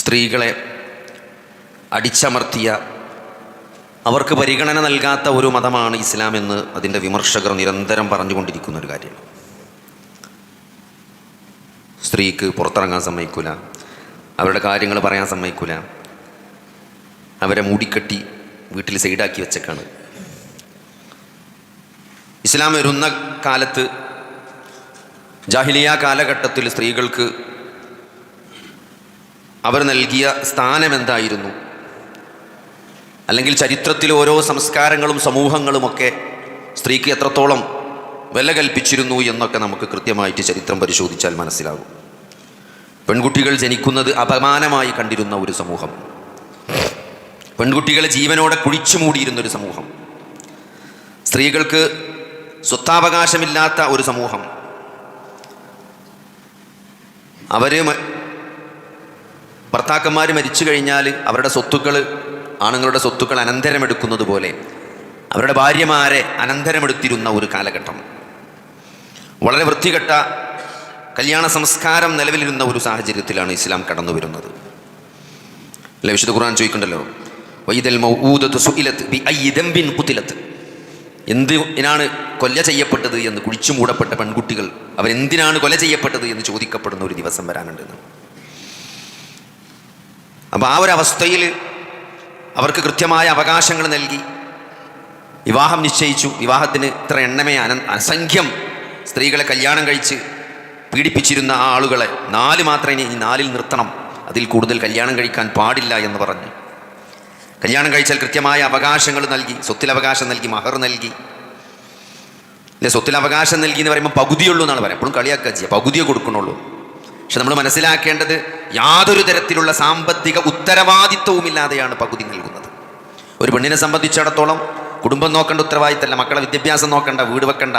സ്ത്രീകളെ അടിച്ചമർത്തിയ അവർക്ക് പരിഗണന നൽകാത്ത ഒരു മതമാണ് ഇസ്ലാം എന്ന് അതിന്റെ വിമർശകർ നിരന്തരം പറഞ്ഞുകൊണ്ടിരിക്കുന്ന ഒരു കാര്യമാണ്. സ്ത്രീക്ക് പുറത്തിറങ്ങാൻ സമ്മതിക്കൂല അവരുടെ കാര്യങ്ങൾ പറയാൻ സമ്മതിക്കൂല അവരെ മൂടിക്കെട്ടി വീട്ടിൽ സൈഡാക്കി വെച്ചേക്കാണ്. ഇസ്ലാം വരുന്ന കാലത്ത് ജാഹിലിയ കാലഘട്ടത്തിൽ സ്ത്രീകൾക്ക് അവർ നൽകിയ സ്ഥാനം എന്തായിരുന്നു? അല്ലെങ്കിൽ ചരിത്രത്തിൽ ഓരോ സംസ്കാരങ്ങളും സമൂഹങ്ങളുമൊക്കെ സ്ത്രീക്ക് എത്രത്തോളം വില കൽപ്പിച്ചിരുന്നു എന്നൊക്കെ നമുക്ക് കൃത്യമായിട്ട് ചരിത്രം പരിശോധിച്ചാൽ മനസ്സിലാകും. പെൺകുട്ടികൾ ജനിക്കുന്നത് അപമാനമായി കണ്ടിരുന്ന ഒരു സമൂഹം. പെൺകുട്ടികളെ ജീവനോടെ കുഴിച്ചു മൂടിയിരുന്ന ഒരു സമൂഹം. സ്ത്രീകൾക്ക് സ്വത്താവകാശമില്ലാത്ത ഒരു സമൂഹം. അവർ ഭർത്താക്കന്മാർ മരിച്ചു കഴിഞ്ഞാൽ അവരുടെ സ്വത്തുക്കൾ ആണുങ്ങളുടെ സ്വത്തുക്കൾ അനന്തരമെടുക്കുന്നത് പോലെ അവരുടെ ഭാര്യമാരെ അനന്തരമെടുത്തിരുന്ന ഒരു കാലഘട്ടം. വളരെ വൃത്തികെട്ട കല്യാണ സംസ്കാരം നിലവിലിരുന്ന ഒരു സാഹചര്യത്തിലാണ് ഇസ്ലാം കടന്നു വരുന്നത്. അല്ലെ? വിശുദ്ധ ഖുർആൻ ചോദിക്കണ്ടല്ലോ വൈദൽ കുത്തിലത്ത്. എന്തിനാണ് കൊല ചെയ്യപ്പെട്ടത് എന്ന് കുഴിച്ചുമൂടപ്പെട്ട പെൺകുട്ടികൾ അവരെന്തിനാണ് കൊല ചെയ്യപ്പെട്ടത് എന്ന് ചോദിക്കപ്പെടുന്ന ഒരു ദിവസം വരാനുണ്ടെന്ന്. അപ്പോൾ ആ ഒരു അവസ്ഥയിൽ അവർക്ക് കൃത്യമായ അവകാശങ്ങൾ നൽകി. വിവാഹം നിശ്ചയിച്ചു. വിവാഹത്തിന് ഇത്ര എണ്ണമേ അന അസംഖ്യം സ്ത്രീകളെ കല്യാണം കഴിച്ച് പീഡിപ്പിച്ചിരുന്ന ആ ആളുകളെ നാല് മാത്രമേ ഇനി നാലിൽ നിർത്തണം. അതിൽ കൂടുതൽ കല്യാണം കഴിക്കാൻ പാടില്ല എന്ന് പറഞ്ഞു. കല്യാണം കഴിച്ചാൽ കൃത്യമായ അവകാശങ്ങൾ നൽകി. സ്വത്തിൽ അവകാശം നൽകി മഹർ നൽകി. ഇല്ല സ്വത്തിൽ അവകാശം നൽകി എന്ന് പറയുമ്പോൾ പകുതിയുള്ളൂ എന്നാണ് പറയാം എപ്പോഴും കളിയാക്കുക ചെയ്യുക പകുതിയെ കൊടുക്കണുള്ളൂ പക്ഷെ നമ്മൾ മനസ്സിലാക്കേണ്ടത് യാതൊരു തരത്തിലുള്ള സാമ്പത്തിക ഉത്തരവാദിത്വവുമില്ലാതെയാണ് പകുതി നൽകുന്നത്. ഒരു പെണ്ണിനെ സംബന്ധിച്ചിടത്തോളം കുടുംബം നോക്കേണ്ട ഉത്തരവാദിത്തമല്ല മക്കളെ വിദ്യാഭ്യാസം നോക്കണ്ട വീട് വെക്കണ്ട.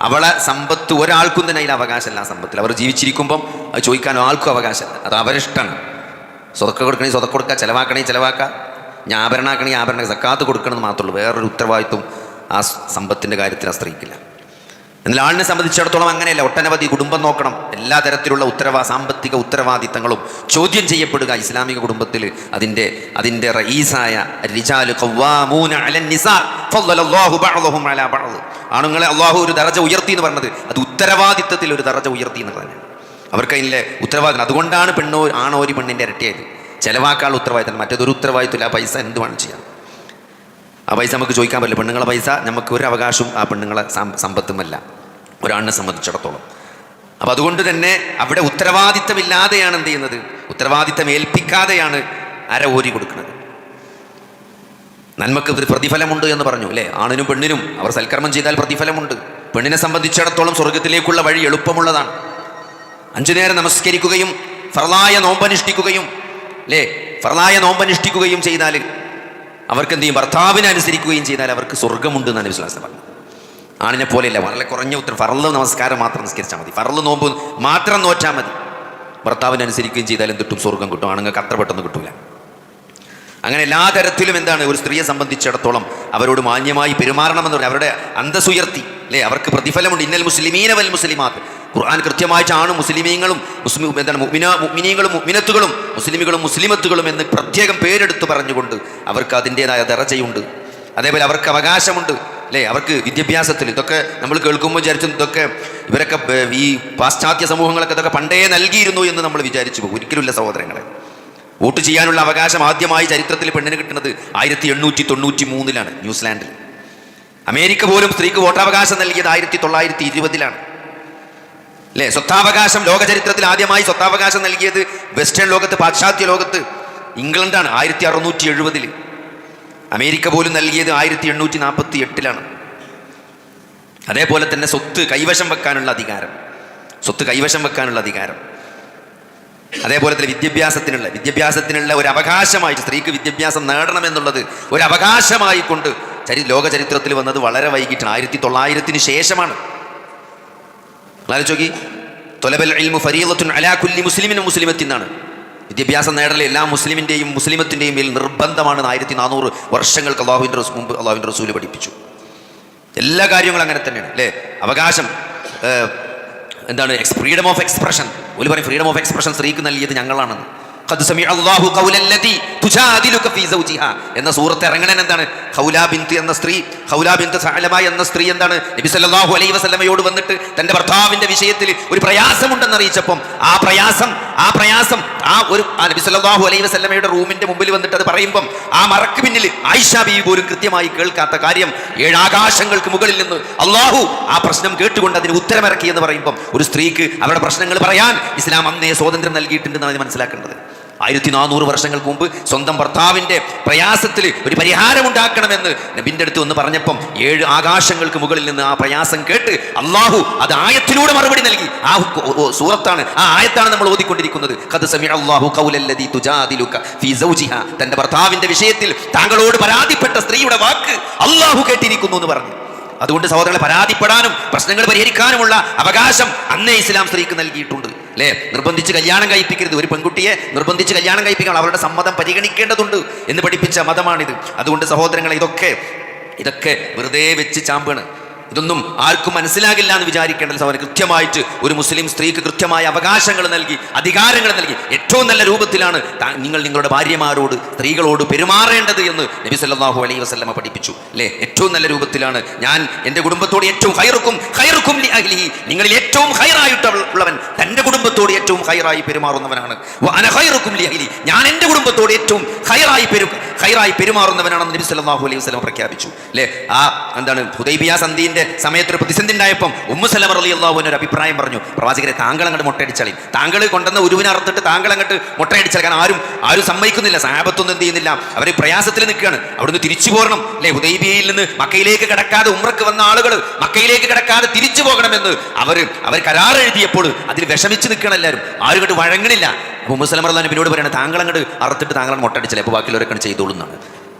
അവളെ സമ്പത്ത് ഒരാൾക്കും തന്നെ അതിൽ അവകാശമല്ല ആ സമ്പത്തിൽ. അവർ ജീവിച്ചിരിക്കുമ്പം അത് ചോദിക്കാൻ ആൾക്കും അവകാശമല്ല. അത് അവരിഷ്ടമാണ്. സ്വതക്ക കൊടുക്കണേ സ്വതക്ക കൊടുക്കുക ചിലവാക്കണേ ചിലവാക്കുക ഞാൻ ആഭരണമാക്കണേ ആഭരണ സക്കാത്ത് കൊടുക്കണമെന്ന് മാത്രമേ ഉള്ളൂ. വേറൊരു ഉത്തരവാദിത്വം ആ സമ്പത്തിന്റെ കാര്യത്തിൽ ആ സ്ത്രീക്കില്ല. എന്നാൽ ആളിനെ സംബന്ധിച്ചിടത്തോളം അങ്ങനെയല്ല. ഒട്ടനവധി കുടുംബം നോക്കണം. എല്ലാ തരത്തിലുള്ള ഉത്തരവാ സാമ്പത്തിക ഉത്തരവാദിത്തങ്ങളും ചോദ്യം ചെയ്യപ്പെടുക ഇസ്ലാമിക കുടുംബത്തിൽ. അതിന്റെ അതിന്റെ അലാ ആണുങ്ങളെ അള്ളാഹു ഒരു ദറജ ഉയർത്തി എന്ന് പറഞ്ഞത്. അത് ഉത്തരവാദിത്തത്തിൽ ഒരു ദറജ ഉയർത്തി എന്ന് എന്നുള്ളതാണ്. അവർക്ക് അതിലെ ഉത്തരവാദിത്തം. അതുകൊണ്ടാണ് പെണ്ണോ ആണോ ഒരു പെണ്ണിന്റെ ഇരട്ടിയായത്. ചിലവാക്കാൾ ഉത്തരവാദിത്തം. മറ്റേതൊരു ഉത്തരവാദിത്തമില്ല. ആ പൈസ എന്തുവാണ് വേണം ചെയ്യാം ആ പൈസ നമുക്ക് ചോദിക്കാൻ പറ്റില്ല. പെണ്ണുങ്ങളെ പൈസ നമുക്ക് ഒരു അവകാശവും ആ പെണ്ണുങ്ങളെ സമ്പത്തുമല്ല. ഒരാളിനെ സംബന്ധിച്ചിടത്തോളം. അപ്പം അതുകൊണ്ട് തന്നെ അവിടെ ഉത്തരവാദിത്തമില്ലാതെയാണ് എന്ത് ചെയ്യുന്നത്? ഉത്തരവാദിത്തം ഏൽപ്പിക്കാതെയാണ് അര ഊരി കൊടുക്കുന്നത്. നന്മക്ക് പ്രതിഫലമുണ്ട് എന്ന് പറഞ്ഞു അല്ലേ? ആണിനും പെണ്ണിനും അവർ സൽക്കർമ്മം ചെയ്താൽ പ്രതിഫലമുണ്ട്. പെണ്ണിനെ സംബന്ധിച്ചിടത്തോളം സ്വർഗത്തിലേക്കുള്ള വഴി എളുപ്പമുള്ളതാണ്. അഞ്ചു നേരം നമസ്കരിക്കുകയും ഫർലായ നോമ്പനുഷ്ഠിക്കുകയും അല്ലേ? ഫർലായ നോമ്പനുഷ്ഠിക്കുകയും ചെയ്താൽ അവർക്ക് എന്ത് ചെയ്യും ഭർത്താവിനെ അനുസരിക്കുകയും ചെയ്താൽ അവർക്ക് സ്വർഗമുണ്ട് എന്നാണ് വിശ്വാസം പറഞ്ഞു. ആണിനെ പോലെയല്ല വളരെ കുറഞ്ഞ ഉത്തരം. ഫറൽ നമസ്കാരം മാത്രം നിസ്കരിച്ചാൽ മതി. ഫറൽ നോമ്പ് മാത്രം നോറ്റാൽ മതി. ഭർത്താവിനെ അനുസരിക്കുകയും ചെയ്താൽ എന്തിട്ടും സ്വർഗം കിട്ടും. ആണുങ്ങൾക്ക് അത്ര പെട്ടെന്ന് കിട്ടൂല. അങ്ങനെ എല്ലാ തരത്തിലും എന്താണ്? ഒരു സ്ത്രീയെ സംബന്ധിച്ചിടത്തോളം അവരോട് മാന്യമായി പെരുമാറണമെന്ന് പറഞ്ഞാൽ അവരുടെ അന്തസ്സുയർത്തി. അല്ലേ? അവർക്ക് പ്രതിഫലമുണ്ട്. ഇന്നൽ മുസ്ലിമീന വൽ മുസ്ലിമാത്ത്. ഖുർആൻ കൃത്യമായിട്ടാണ് മുസ്ലിമീങ്ങളും മുസ്ലിം എന്താണ് മുഅ്മിന മുഗ്മിനീങ്ങളും മുഗ്മിനത്തുകളും മുസ്ലിമുകളും മുസ്ലിമത്തുകളും എന്ന് പ്രത്യേകം പേരെടുത്ത് പറഞ്ഞുകൊണ്ട് അവർക്ക് അതിന്റെതായ ദറജയുണ്ട്. അതേപോലെ അവർക്ക് അവകാശമുണ്ട്. അല്ലേ? അവർക്ക് വിദ്യാഭ്യാസത്തിൽ ഇതൊക്കെ നമ്മൾ കേൾക്കുമ്പോൾ വിചാരിച്ചു ഇതൊക്കെ ഇവരൊക്കെ ഈ പാശ്ചാത്യ സമൂഹങ്ങളൊക്കെ ഇതൊക്കെ പണ്ടേ നൽകിയിരുന്നു എന്ന് നമ്മൾ വിചാരിച്ചു പോകും. ഒരിക്കലുമില്ല സഹോദരങ്ങളെ. വോട്ട് ചെയ്യാനുള്ള അവകാശം ആദ്യമായി ചരിത്രത്തിൽ പെണ്ണിന് കിട്ടുന്നത് ആയിരത്തി എണ്ണൂറ്റി തൊണ്ണൂറ്റി മൂന്നിലാണ് ന്യൂസിലാൻഡിൽ. അമേരിക്ക പോലും സ്ത്രീക്ക് വോട്ടവകാശം നൽകിയത് ആയിരത്തി തൊള്ളായിരത്തി ഇരുപതിലാണ് അല്ലേ? സ്വത്താവകാശം ലോകചരിത്രത്തിൽ ആദ്യമായി സ്വത്താവകാശം നൽകിയത് വെസ്റ്റേൺ ലോകത്ത് പാശ്ചാത്യ ലോകത്ത് ഇംഗ്ലണ്ടാണ് ആയിരത്തി അറുന്നൂറ്റി എഴുപതിൽ അമേരിക്ക പോലും നൽകിയത് ആയിരത്തി എണ്ണൂറ്റി നാൽപ്പത്തി എട്ടിലാണ് അതേപോലെ തന്നെ സ്വത്ത് കൈവശം വെക്കാനുള്ള അധികാരം. സ്വത്ത് കൈവശം വെക്കാനുള്ള അധികാരം. അതേപോലെ തന്നെ വിദ്യാഭ്യാസത്തിനുള്ള വിദ്യാഭ്യാസത്തിനുള്ള ഒരു അവകാശമായിട്ട് സ്ത്രീക്ക് വിദ്യാഭ്യാസം നേടണമെന്നുള്ളത് ഒരു അവകാശമായി കൊണ്ട് ചരി ലോകചരിത്രത്തിൽ വന്നത് വളരെ വൈകിട്ടാണ്. ആയിരത്തി തൊള്ളായിരത്തിന് ശേഷമാണ്. ആലോചിച്ച് നോക്കി. തൊലബൽ ഇൽമു ഫരീലത്തുൻ അലാ കുല്ലി മുസ്ലിമിനും മുസ്ലിമത്തിന്നാണ്. വിദ്യാഭ്യാസം നേടൽ എല്ലാ മുസ്ലിമിന്റെയും മുസ്ലിമത്തിന്റെയും മേൽ നിർബന്ധമാണ് ആയിരത്തി നാനൂറ് വർഷങ്ങൾക്ക് അള്ളാഹുവിന്റെ റസ് മുമ്പ് അള്ളാഹുവിന്റെ റസൂൽ പഠിപ്പിച്ചു. എല്ലാ കാര്യങ്ങളും അങ്ങനെ തന്നെയാണ് അല്ലേ? അവകാശം എന്താണ് ഫ്രീഡം ഓഫ് എക്സ്പ്രഷൻ ഒരു പറയും ഫ്രീഡം ഓഫ് എക്സ്പ്രഷൻ സ്ത്രീക്ക് നൽകിയത് ഞങ്ങളാണെന്ന്. എന്ന സൂറത്ത് ഇറങ്ങണൻ എന്താണ്? ബിന്ത് എന്ന സ്ത്രീ ഖൗലാ ബിന്ത് സഅലബ എന്ന സ്ത്രീ എന്താണ്? നബി സല്ലല്ലാഹു അലൈഹി വസല്ലമയോട് വന്നിട്ട് തന്റെ ഭർത്താവിന്റെ വിഷയത്തിൽ ഒരു പ്രയാസമുണ്ടെന്ന് അറിയിച്ചപ്പം ആ പ്രയാസം ആ പ്രയാസം ആ ഒരു നബി സല്ലല്ലാഹു അലൈഹി വസല്ലമയുടെ റൂമിന്റെ മുമ്പിൽ വന്നിട്ട് അത് പറയുമ്പം ആ മറക്ക് പിന്നിൽ ആയിഷ ബീവി പോലും കൃത്യമായി കേൾക്കാത്ത കാര്യം ഏഴാകാശങ്ങൾക്ക് മുകളിൽ നിന്ന് അള്ളാഹു ആ പ്രശ്നം കേട്ടുകൊണ്ട് അതിന് ഉത്തരമിറക്കി എന്ന് പറയുമ്പം ഒരു സ്ത്രീക്ക് അവരുടെ പ്രശ്നങ്ങൾ പറയാൻ ഇസ്ലാം അന്നേ സ്വാതന്ത്ര്യം നൽകിയിട്ടുണ്ടെന്നാണ് മനസ്സിലാക്കേണ്ടത്. ആയിരത്തി നാനൂറ് വർഷങ്ങൾക്ക് മുമ്പ് സ്വന്തം ഭർത്താവിന്റെ പ്രയാസത്തിൽ ഒരു പരിഹാരം ഉണ്ടാക്കണമെന്ന് നബിന്റെ അടുത്ത് ഒന്ന് പറഞ്ഞപ്പം ഏഴ് ആകാശങ്ങൾക്ക് മുകളിൽ നിന്ന് ആ പ്രയാസം കേട്ട് അള്ളാഹു അത് ആയത്തിലൂടെ മറുപടി നൽകി. ആ സൂറത്താണ്. ആ ആയത്താണ് നമ്മൾ ഓതിക്കൊണ്ടിരിക്കുന്നത്. തന്റെ ഭർത്താവിന്റെ വിഷയത്തിൽ താങ്കളോട് പരാതിപ്പെട്ട സ്ത്രീയുടെ വാക്ക് അള്ളാഹു കേട്ടിരിക്കുന്നു എന്ന് പറഞ്ഞു. അതുകൊണ്ട് സഹോദരങ്ങളെ പരാതിപ്പെടാനും പ്രശ്നങ്ങൾ പരിഹരിക്കാനുമുള്ള അവകാശം അന്നേ ഇസ്ലാം സ്ത്രീക്ക് നൽകിയിട്ടുണ്ട്. അല്ലേ നിർബന്ധിച്ച് കല്യാണം കഴിപ്പിക്കരുത്. ഒരു പെൺകുട്ടിയെ നിർബന്ധിച്ച് കല്യാണം കഴിപ്പിക്കണം. അവരുടെ സമ്മതം പരിഗണിക്കേണ്ടതുണ്ട് എന്ന് പഠിപ്പിച്ച മതമാണിത്. അതുകൊണ്ട് സഹോദരങ്ങളെ ഇതൊക്കെ ഇതൊക്കെ വെറുതെ വെച്ച് ചാമ്പാണ്. ഇതൊന്നും ആർക്കും മനസ്സിലാകില്ല എന്ന് വിചാരിക്കേണ്ട സഹോദരൻ കൃത്യമായിട്ട് ഒരു മുസ്ലിം സ്ത്രീക്ക് കൃത്യമായ അവകാശങ്ങൾ നൽകി അധികാരങ്ങൾ നൽകി. ഏറ്റവും നല്ല രൂപത്തിലാണ് നിങ്ങൾ നിങ്ങളുടെ ഭാര്യമാരോട് സ്ത്രീകളോട് പെരുമാറേണ്ടത് എന്ന് നബി സല്ലാഹു അലൈ വസല്ലമ പഠിപ്പിച്ചു. അല്ലേ? ഏറ്റവും നല്ല രൂപത്തിലാണ്. ഞാൻ എന്റെ കുടുംബത്തോട് ഏറ്റവും ഹൈറുക്കും ഹൈറുക്കും നിങ്ങളിൽ ഏറ്റവും ഹൈറായിട്ട് ഉള്ളവൻ തന്റെ കുടുംബത്തോട് ഏറ്റവും ഹൈറായി പെരുമാറുന്നവനാണ്. ഞാൻ എന്റെ കുടുംബത്തോട് ഏറ്റവും ഹൈറായി പെരു ഹൈറായി പെരുമാറുന്നവനാണെന്ന് നബി സല്ലല്ലാഹു അലൈഹി വസ്ലം പ്രഖ്യാപിച്ചു. അല്ലേ? ആ എന്താണ് ഹുദൈബിയ സന്ധിന്റെ സമയത്ത് ഒരു പ്രതിസന്ധി ഉണ്ടായപ്പം ഉമ്മു സലമ റളിയല്ലാഹു അൻഹ ഒരു അഭിപ്രായം പറഞ്ഞു. പ്രവാചകരെ താങ്കൾ അങ്ങോട്ട് മുട്ടയടിച്ചാളി. താങ്കൾ കൊണ്ടുവന്ന ഉരുവിനെ അറുത്തിട്ട് താങ്കൾ അങ്ങോട്ട് മുട്ടയടിച്ചാൽ കാരണം ആരും ആരും സമ്മതിക്കുന്നില്ല. സാഹബത്തൊന്നും എന്ത് ചെയ്യുന്നില്ല. അവർ പ്രയാസത്തിൽ നിൽക്കുകയാണ്. അവിടുന്ന് തിരിച്ചു പോകണം അല്ലെ? ഹുദൈബിയയിൽ നിന്ന് മക്കയിലേക്ക് കടക്കാതെ ഉമ്രക്ക് വന്ന ആളുകൾ മക്കയിലേക്ക് കടക്കാതെ തിരിച്ചു പോകണമെന്ന് അവർ അവർ കരാർ എഴുതിയപ്പോൾ അതിൽ വിഷമിച്ച് നിൽക്കണം എല്ലാവരും. ആരും കണ്ട് വഴങ്ങണില്ല. മുസ്ലിം റഹ്ലാൻ പിന്നോട് പറയുന്നത് താങ്കൾ അങ്ങോട്ട് അറുത്തിട്ട് താങ്കൾ മുട്ടടിച്ചില്ല അപ്പോൾ ബാക്കിയുള്ളവരൊക്കെ ചെയ്തോളുന്നാണ്.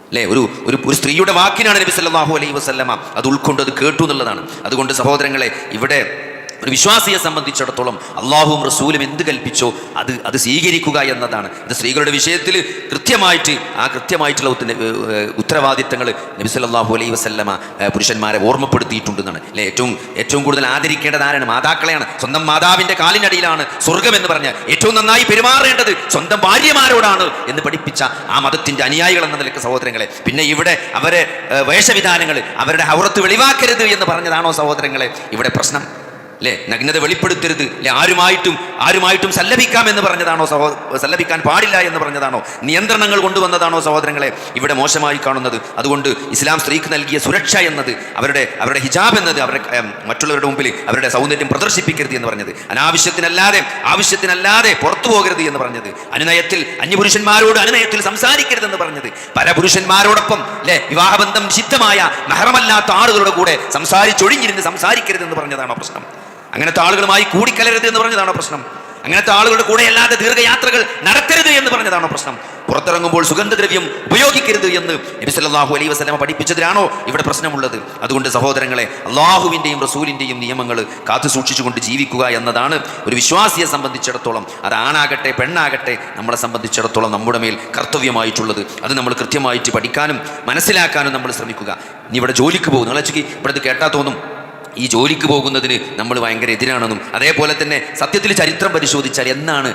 അല്ലേ? ഒരു ഒരു ഒരു സ്ത്രീയുടെ വാക്കിനാണ് നബി സല്ലാഹു അലൈഹി വസ്ലമ അത് ഉൾക്കൊണ്ട് അത് കേട്ടു എന്നുള്ളതാണ്. അതുകൊണ്ട് സഹോദരങ്ങളെ ഇവിടെ ഒരു വിശ്വാസിയെ സംബന്ധിച്ചിടത്തോളം അള്ളാഹുവും റസൂലും എന്ത് കൽപ്പിച്ചോ അത് അത് സ്വീകരിക്കുക എന്നതാണ്. ഇത് സ്ത്രീകളുടെ വിഷയത്തിൽ കൃത്യമായിട്ട് ആ കൃത്യമായിട്ടുള്ള ഉത്ത- ഉത്തരവാദിത്തങ്ങൾ നബി സല്ലല്ലാഹു അലൈഹി വസല്ലമ പുരുഷന്മാരെ ഓർമ്മപ്പെടുത്തിയിട്ടുണ്ടെന്നാണ്. അല്ലെ? ഏറ്റവും ഏറ്റവും കൂടുതൽ ആദരിക്കേണ്ടത് ആരാണ്? മാതാക്കളെയാണ്. സ്വന്തം മാതാവിന്റെ കാലിനടിയിലാണ് സ്വർഗം എന്ന് പറഞ്ഞ ഏറ്റവും നന്നായി പെരുമാറേണ്ടത് സ്വന്തം ഭാര്യമാരോടാണ് എന്ന് പഠിപ്പിച്ച ആ മതത്തിന്റെ അനുയായികൾ എന്ന നിലയ്ക്ക് സഹോദരങ്ങളെ പിന്നെ ഇവിടെ അവരെ വേഷവിധാനങ്ങൾ അവരുടെ ഹൗറത്ത് വെളിവാക്കരുത് എന്ന് പറഞ്ഞതാണോ സഹോദരങ്ങളെ? ഇവിടെ പ്രശ്നം. അല്ലേ നഗ്നത വെളിപ്പെടുത്തരുത്. അല്ലെ ആരുമായിട്ടും ആരുമായിട്ടും സല്ലപിക്കാം എന്ന് പറഞ്ഞതാണോ സഹോ സല്ലപിക്കാൻ പാടില്ല എന്ന് പറഞ്ഞതാണോ? നിയന്ത്രണങ്ങൾ കൊണ്ടുവന്നതാണോ സഹോദരങ്ങളെ? ഇവിടെ മോശമായി കാണുന്നത്. അതുകൊണ്ട് ഇസ്ലാം സ്ത്രീക്ക് നൽകിയ സുരക്ഷ എന്നത് അവരുടെ അവരുടെ ഹിജാബ് എന്നത് അവരുടെ മറ്റുള്ളവരുടെ മുമ്പിൽ അവരുടെ സൗന്ദര്യം പ്രദർശിപ്പിക്കരുത് എന്ന് പറഞ്ഞത്. അനാവശ്യത്തിനല്ലാതെ ആവശ്യത്തിനല്ലാതെ പുറത്തു പോകരുത് എന്ന് പറഞ്ഞത്. അനുനയത്തിൽ അന്യപുരുഷന്മാരോട് അനുനയത്തിൽ സംസാരിക്കരുത് എന്ന് പറഞ്ഞത്. പല പുരുഷന്മാരോടൊപ്പം അല്ലെ വിവാഹബന്ധം നിഷിദ്ധമായ മഹറമല്ലാത്ത ആളുകളുടെ കൂടെ സംസാരിച്ചൊഴിഞ്ഞിരുന്ന് സംസാരിക്കരുത് എന്ന് പറഞ്ഞതാണോ പ്രശ്നം? അങ്ങനത്തെ ആളുകളുമായി കൂടിക്കലരുത് എന്ന് പറഞ്ഞതാണോ പ്രശ്നം? അങ്ങനത്തെ ആളുകളുടെ കൂടെ അല്ലാതെ ദീർഘയാത്രകൾ നടത്തരുത് എന്ന് പറഞ്ഞതാണോ പ്രശ്നം? പുറത്തിറങ്ങുമ്പോൾ സുഗന്ധദ്രവ്യം ഉപയോഗിക്കരുത് എന്ന് നബി സല്ലല്ലാഹു അലൈഹി വസല്ലമ പഠിപ്പിച്ചതിലാണോ ഇവിടെ പ്രശ്നമുള്ളത്? അതുകൊണ്ട് സഹോദരങ്ങളെ അള്ളാഹുവിന്റെയും റസൂലിന്റെയും നിയമങ്ങൾ കാത്തു സൂക്ഷിച്ചുകൊണ്ട് ജീവിക്കുക എന്നതാണ് ഒരു വിശ്വാസിയെ സംബന്ധിച്ചിടത്തോളം. അത് ആണാകട്ടെ പെണ്ണാകട്ടെ നമ്മളെ സംബന്ധിച്ചിടത്തോളം നമ്മുടെ മേൽ കർത്തവ്യമായിട്ടുള്ളത്. അത് നമ്മൾ കൃത്യമായിട്ട് പഠിക്കാനും മനസ്സിലാക്കാനും നമ്മൾ ശ്രമിക്കുക. ഇനി ഇവിടെ ജോലിക്ക് പോകും നിങ്ങൾ ഇവിടെ കേട്ടാ തോന്നും ഈ ജോലിക്ക് പോകുന്നതിന് നമ്മൾ ഭയങ്കര എതിരാണെന്നും അതേപോലെ തന്നെ സത്യത്തിൽ ചരിത്രം പരിശോധിച്ചാൽ എന്നാണ്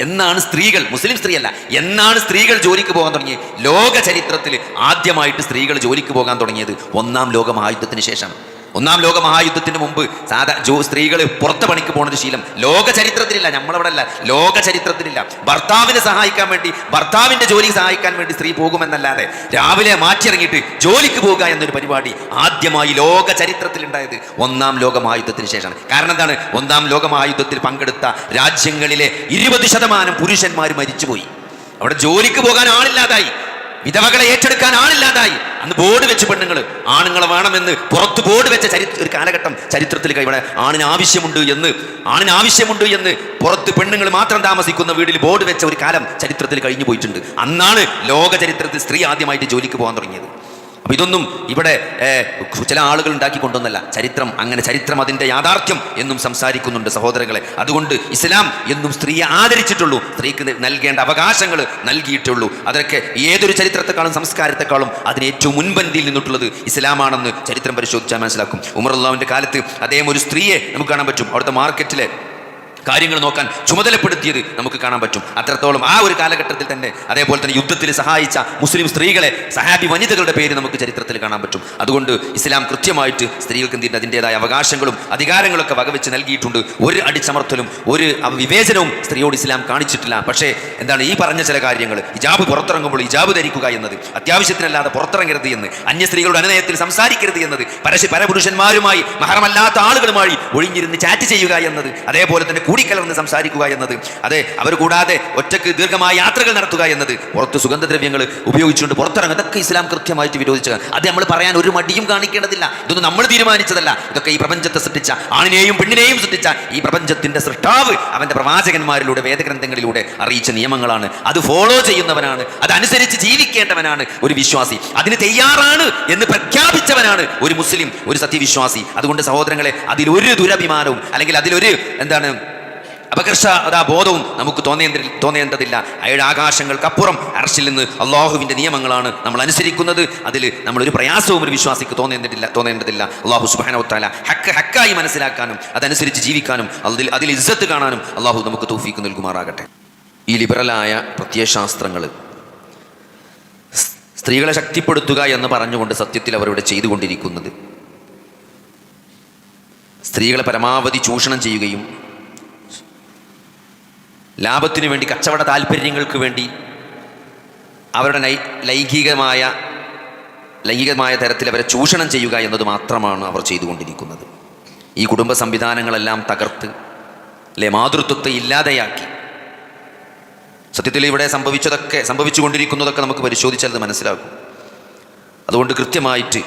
എന്നാണ് സ്ത്രീകൾ മുസ്ലിം സ്ത്രീയല്ല എന്നാണ് സ്ത്രീകൾ ജോലിക്ക് പോകാൻ തുടങ്ങിയത്? ലോക ചരിത്രത്തിൽ ആദ്യമായിട്ട് സ്ത്രീകൾ ജോലിക്ക് പോകാൻ തുടങ്ങിയത് ഒന്നാം ലോക മഹായുദ്ധത്തിന് ശേഷം ഒന്നാം ലോക മഹായുദ്ധത്തിന് മുമ്പ് സാധാ ജോ സ്ത്രീകൾ പുറത്തെ പണിക്ക് പോണത് ശീലം. ലോക ചരിത്രത്തിലില്ല നമ്മളവിടെ അല്ല ലോക ചരിത്രത്തിലില്ല. ഭർത്താവിനെ സഹായിക്കാൻ വേണ്ടി ഭർത്താവിന്റെ ജോലി സഹായിക്കാൻ വേണ്ടി സ്ത്രീ പോകുമെന്നല്ലാതെ രാവിലെ മാറ്റിയിറങ്ങിയിട്ട് ജോലിക്ക് പോകുക എന്നൊരു പരിപാടി ആദ്യമായി ലോക ചരിത്രത്തിൽ ഉണ്ടായത് ഒന്നാം ലോക മഹായുദ്ധത്തിന് ശേഷമാണ്. കാരണം എന്താണ്? ഒന്നാം ലോക മഹായുദ്ധത്തിൽ പങ്കെടുത്ത രാജ്യങ്ങളിലെ ഇരുപത് ശതമാനം പുരുഷന്മാർ മരിച്ചുപോയി. അവിടെ ജോലിക്ക് പോകാൻ ആളില്ലാതായി. വിധവകളെ ഏറ്റെടുക്കാൻ ആളില്ലാതായി. അന്ന് ബോർഡ് വെച്ച് പെണ്ണുങ്ങൾ ആണുങ്ങളെ വേണമെന്ന് പുറത്ത് ബോർഡ് വെച്ച ചരിത്ര ഒരു കാലഘട്ടം ചരിത്രത്തിൽ ഇവിടെ ആണിന് ആവശ്യമുണ്ട് എന്ന് ആണിന് ആവശ്യമുണ്ട് എന്ന് പുറത്ത് പെണ്ണുങ്ങൾ മാത്രം താമസിക്കുന്ന വീടിൽ ബോർഡ് വെച്ച ഒരു കാലം ചരിത്രത്തിൽ കഴിഞ്ഞു പോയിട്ടുണ്ട് അന്നാണ് ലോക ചരിത്രത്തിൽ സ്ത്രീ ആദ്യമായിട്ട് ജോലിക്ക് പോകാൻ തുടങ്ങിയത്. അപ്പൊ ഇതൊന്നും ഇവിടെ ചില ആളുകൾ ഉണ്ടാക്കി കൊണ്ടൊന്നല്ല. ചരിത്രം അങ്ങനെ ചരിത്രം അതിന്റെ യാഥാർത്ഥ്യം എന്നും സംസാരിക്കുന്നുണ്ട് സഹോദരങ്ങളെ. അതുകൊണ്ട് ഇസ്ലാം എന്നും സ്ത്രീയെ ആദരിച്ചിട്ടുള്ളൂ. സ്ത്രീക്ക് നൽകേണ്ട അവകാശങ്ങൾ നൽകിയിട്ടുള്ളൂ. അതൊക്കെ ഏതൊരു ചരിത്രത്തെക്കാളും സംസ്കാരത്തെക്കാളും അതിന് ഏറ്റവും മുൻപന്തിയിൽ നിന്നിട്ടുള്ളത് ഇസ്ലാമാണെന്ന് ചരിത്രം പരിശോധിച്ചാൽ മനസ്സിലാക്കും. ഉമർ അള്ളാവിന്റെ കാലത്ത് അദ്ദേഹം ഒരു സ്ത്രീയെ നമുക്ക് കാണാൻ പറ്റും. അവിടുത്തെ മാർക്കറ്റിലെ കാര്യങ്ങൾ നോക്കാൻ ചുമതലപ്പെടുത്തിയത് നമുക്ക് കാണാൻ പറ്റും. അത്രത്തോളം ആ ഒരു കാലഘട്ടത്തിൽ തന്നെ അതേപോലെ തന്നെ യുദ്ധത്തിൽ സഹായിച്ച മുസ്ലിം സ്ത്രീകളെ സഹാബി വനിതകളുടെ പേര് നമുക്ക് ചരിത്രത്തിൽ കാണാൻ പറ്റും. അതുകൊണ്ട് ഇസ്ലാം കൃത്യമായിട്ട് സ്ത്രീകൾക്ക് എന്തിന് അതിന്റെതായ അവകാശങ്ങളും അധികാരങ്ങളൊക്കെ വകവെച്ച് നൽകിയിട്ടുണ്ട്. ഒരു അടിച്ചമർത്തലും ഒരു വിവേചനവും സ്ത്രീയോട് ഇസ്ലാം കാണിച്ചിട്ടില്ല. പക്ഷേ എന്താണ് ഈ പറഞ്ഞ ചില കാര്യങ്ങൾ? ഹിജാബ് പുറത്തിറങ്ങുമ്പോൾ ഹിജാബ് ധരിക്കുക എന്നത് അത്യാവശ്യത്തിനല്ലാതെ പുറത്തിറങ്ങരുത് എന്ന് അന്യ സ്ത്രീകളുടെ അനുനയത്തിൽ സംസാരിക്കരുത് എന്നത് പരസ്യ പരപുരുഷന്മാരുമായി മഹറമല്ലാത്ത ആളുകളുമായി ഒഴിഞ്ഞിരുന്ന് ചാറ്റ് ചെയ്യുക എന്നത് അതേപോലെ തന്നെ കൂടിക്കലർന്ന് സംസാരിക്കുക എന്നത്. അതെ അവർ കൂടാതെ ഒറ്റയ്ക്ക് ദീർഘമായ യാത്രകൾ നടത്തുക എന്നത്. പുറത്ത് സുഗന്ധദ്രവ്യങ്ങൾ ഉപയോഗിച്ചുകൊണ്ട് പുറത്തിറങ്ങുക. ഇതൊക്കെ ഇസ്ലാം കൃത്യമായിട്ട് വിരോധിച്ച അത് നമ്മൾ പറയാൻ ഒരു മടിയും കാണിക്കേണ്ടതില്ല. ഇതൊന്നും നമ്മൾ തീരുമാനിച്ചതല്ല. ഇതൊക്കെ ഈ പ്രപഞ്ചത്തെ സൃഷ്ടിച്ച ആണിനെയും പെണ്ണിനെയും സൃഷ്ടിച്ച ഈ പ്രപഞ്ചത്തിന്റെ സൃഷ്ടാവ് അവന്റെ പ്രവാചകന്മാരിലൂടെ വേദഗ്രന്ഥങ്ങളിലൂടെ അറിയിച്ച നിയമങ്ങളാണ്. അത് ഫോളോ ചെയ്യുന്നവനാണ്. അതനുസരിച്ച് ജീവിക്കേണ്ടവനാണ് ഒരു വിശ്വാസി. അതിന് തയ്യാറാണ് എന്ന് പ്രഖ്യാപിച്ചവനാണ് ഒരു മുസ്ലിം ഒരു സത്യവിശ്വാസി. അതുകൊണ്ട് സഹോദരങ്ങളെ അതിലൊരു ദുരഭിമാനവും അല്ലെങ്കിൽ അതിലൊരു എന്താണ് അപകർഷതാ ബോധവും നമുക്ക് തോന്നേണ്ട തോന്നേണ്ടതില്ല. അയാളുടെ ആകാശങ്ങൾക്കപ്പുറം അറസ്റ്റിൽ നിന്ന് അള്ളാഹുവിന്റെ നിയമങ്ങളാണ് നമ്മൾ അനുസരിക്കുന്നത്. അതിൽ നമ്മൾ ഒരു പ്രയാസവും ഒരു വിശ്വാസിക്ക് തോന്നേണ്ടതില്ല തോന്നേണ്ടതില്ല. അള്ളാഹു സുബാനവത്താല ഹക്ക് ഹക്കായി മനസ്സിലാക്കാനും അതനുസരിച്ച് ജീവിക്കാനും അതിൽ അതിൽ ഇജ്ജത്ത് കാണാനും അള്ളാഹു നമുക്ക് തോഫീക്ക് നൽകുമാറാകട്ടെ. ഈ ലിബറലായ പ്രത്യയശാസ്ത്രങ്ങൾ സ്ത്രീകളെ ശക്തിപ്പെടുത്തുക എന്ന് പറഞ്ഞുകൊണ്ട് സത്യത്തിൽ അവരിവിടെ ചെയ്തുകൊണ്ടിരിക്കുന്നത്. സ്ത്രീകളെ പരമാവധി ചൂഷണം ചെയ്യുകയും ലാഭത്തിനു വേണ്ടി കച്ചവട താല്പര്യങ്ങൾക്ക് വേണ്ടി അവരുടെ ലൈംഗികമായ ലൈംഗികമായ തരത്തിൽ അവരെ ചൂഷണം ചെയ്യുക എന്നത് മാത്രമാണ് അവർ ചെയ്തുകൊണ്ടിരിക്കുന്നത്. ഈ കുടുംബ സംവിധാനങ്ങളെല്ലാം തകർത്ത് അല്ലെ മാതൃത്വത്തെ ഇല്ലാതെയാക്കി. സത്യത്തിൽ ഇവിടെ സംഭവിച്ചതൊക്കെ സംഭവിച്ചുകൊണ്ടിരിക്കുന്നതൊക്കെ നമുക്ക് പരിശോധിച്ചാൽ അത് മനസ്സിലാകും. അതുകൊണ്ട് കൃത്യമായിട്ട്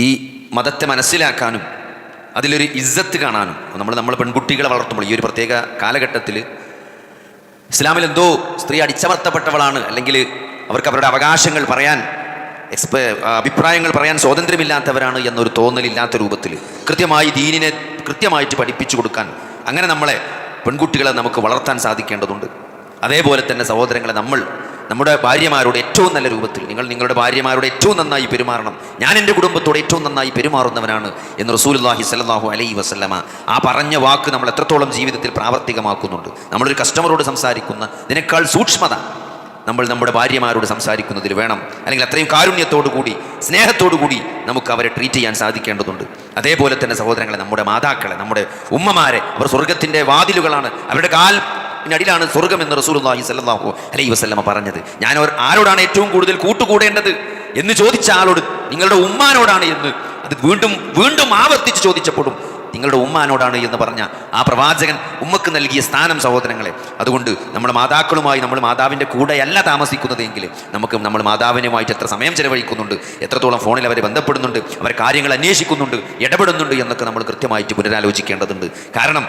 ഈ മതത്തെ മനസ്സിലാക്കാനും അതിലൊരു ഇജ്ജത്ത് കാണാനും നമ്മൾ നമ്മൾ പെൺകുട്ടികളെ വളർത്തുമ്പോൾ ഈ ഒരു പ്രത്യേക കാലഘട്ടത്തിൽ ഇസ്ലാമിൽ എന്തോ സ്ത്രീ അടിച്ചമർത്തപ്പെട്ടവളാണ് അല്ലെങ്കിൽ അവർക്ക് അവരുടെ അവകാശങ്ങൾ പറയാൻ അഭിപ്രായങ്ങൾ പറയാൻ സ്വാതന്ത്ര്യമില്ലാത്തവരാണ് എന്നൊരു തോന്നലില്ലാത്ത രൂപത്തിൽ കൃത്യമായി ദീനിനെ കൃത്യമായിട്ട് പഠിപ്പിച്ചു കൊടുക്കാൻ അങ്ങനെ നമ്മളെ പെൺകുട്ടികളെ നമുക്ക് വളർത്താൻ സാധിക്കേണ്ടതുണ്ട്. അതേപോലെ തന്നെ സഹോദരങ്ങളെ നമ്മൾ നമ്മുടെ ഭാര്യമാരോട് ഏറ്റവും നല്ല രൂപത്തിൽ നിങ്ങൾ നിങ്ങളുടെ ഭാര്യമാരോട് ഏറ്റവും നന്നായി പെരുമാറണം. ഞാൻ എന്റെ കുടുംബത്തോട് ഏറ്റവും നന്നായി പെരുമാറുന്നവനാണ് എന്ന് റസൂലുള്ളാഹി സലാഹു അലൈ വസ്ലമ ആ പറഞ്ഞ വാക്ക് നമ്മൾ എത്രത്തോളം ജീവിതത്തിൽ പ്രാവർത്തികമാക്കുന്നുണ്ട്. നമ്മളൊരു കസ്റ്റമറോട് സംസാരിക്കുന്ന ഇതിനേക്കാൾ സൂക്ഷ്മത നമ്മൾ നമ്മുടെ ഭാര്യമാരോട് സംസാരിക്കുന്നതിൽ വേണം. അല്ലെങ്കിൽ അത്രയും കാരുണ്യത്തോടു കൂടി സ്നേഹത്തോടു കൂടി നമുക്ക് അവരെ ട്രീറ്റ് ചെയ്യാൻ സാധിക്കേണ്ടതുണ്ട്. അതേപോലെ തന്നെ സഹോദരങ്ങളെ നമ്മുടെ മാതാക്കളെ നമ്മുടെ ഉമ്മമാരെ അവർ സ്വർഗത്തിന്റെ വാതിലുകളാണ്. അവരുടെ കാൽ അടിയിലാണ് സ്വർഗം എന്ന് റസൂലുള്ളാഹി സ്വല്ലല്ലാഹു അലൈഹി വസല്ലമ പറഞ്ഞത്. ഞാൻ ആരോടാണ് ഏറ്റവും കൂടുതൽ കൂട്ടുകൂടേണ്ടത് എന്ന് ചോദിച്ച ആളോട് നിങ്ങളുടെ ഉമ്മാനോടാണ് എന്ന് അത് വീണ്ടും വീണ്ടും ആവർത്തിച്ച് ചോദിച്ചപ്പോഴും നിങ്ങളുടെ ഉമ്മാനോടാണ് എന്ന് പറഞ്ഞ ആ പ്രവാചകൻ ഉമ്മക്ക് നൽകിയ സ്ഥാനം സഹോദരങ്ങളെ അതുകൊണ്ട് നമ്മൾ മാതാക്കളുമായി നമ്മൾ മാതാവിന്റെ കൂടെയല്ല താമസിക്കുന്നതെങ്കിൽ നമുക്ക് നമ്മൾ മാതാവിനുമായിട്ട് എത്ര സമയം ചെലവഴിക്കുന്നുണ്ട് എത്രത്തോളം ഫോണിൽ അവരെ ബന്ധപ്പെടുന്നുണ്ട് അവർ കാര്യങ്ങൾ അന്വേഷിക്കുന്നുണ്ട് ഇടപെടുന്നുണ്ട് എന്നൊക്കെ നമ്മൾ കൃത്യമായിട്ട് പുനരാലോചിക്കേണ്ടതുണ്ട്. കാരണം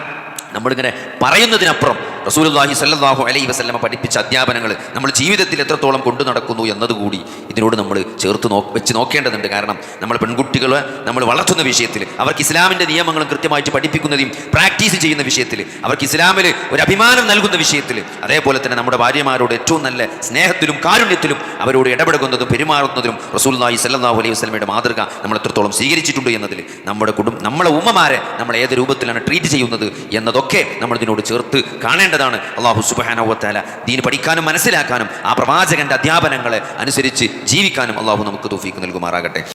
നമ്മളിങ്ങനെ പറയുന്നതിനപ്പുറം റസൂലുള്ളാഹി സല്ലാഹു അലൈഹി വസല്ലമ പഠിപ്പിച്ച അധ്യാപനങ്ങൾ നമ്മൾ ജീവിതത്തിൽ എത്രത്തോളം കൊണ്ടു നടക്കുന്നു എന്നതുകൂടി ഇതിനോട് നമ്മൾ ചേർത്ത് നോ വെച്ച് നോക്കേണ്ടതുണ്ട്. കാരണം നമ്മൾ പെൺകുട്ടികളെ നമ്മൾ വളർത്തുന്ന വിഷയത്തിൽ അവർക്ക് ഇസ്ലാമിന്റെ നിയമങ്ങളും കൃത്യമായിട്ട് പഠിപ്പിക്കുന്നതും പ്രാക്ടീസ് ചെയ്യുന്ന വിഷയത്തിൽ അവർക്ക് ഇസ്ലാമിൽ ഒരു അഭിമാനം നൽകുന്ന വിഷയത്തിൽ അതേപോലെ തന്നെ നമ്മുടെ ഭാര്യമാരോട് ഏറ്റവും നല്ല സ്നേഹത്തിലും കാരുണ്യത്തിലും അവരോട് ഇടപെടുന്നതും പെരുമാറുന്നതിലും റസൂലുള്ളാഹി സല്ലാഹു അലൈഹി വസ്ലമയുടെ മാതൃക നമ്മൾ എത്രത്തോളം സ്വീകരിച്ചിട്ടുണ്ട് എന്നതിൽ നമ്മുടെ കുടുംബം നമ്മളെ ഉമ്മമാരെ നമ്മൾ ഏത് രൂപത്തിലാണ് ട്രീറ്റ് ചെയ്യുന്നത് എന്നതൊക്കെ നമ്മൾ ഇതിനോട് ചേർത്ത് കാണേണ്ടതാണ്. അള്ളാഹു സുബാനവത്താല ദീന് പഠിക്കാനും മനസ്സിലാക്കാനും ആ പ്രവാചകന്റെ അധ്യാപനങ്ങളെ അനുസരിച്ച് ജീവിക്കാനും അള്ളാഹു നമുക്ക് തോഫീക്ക് നൽകുമാറാകട്ടെ.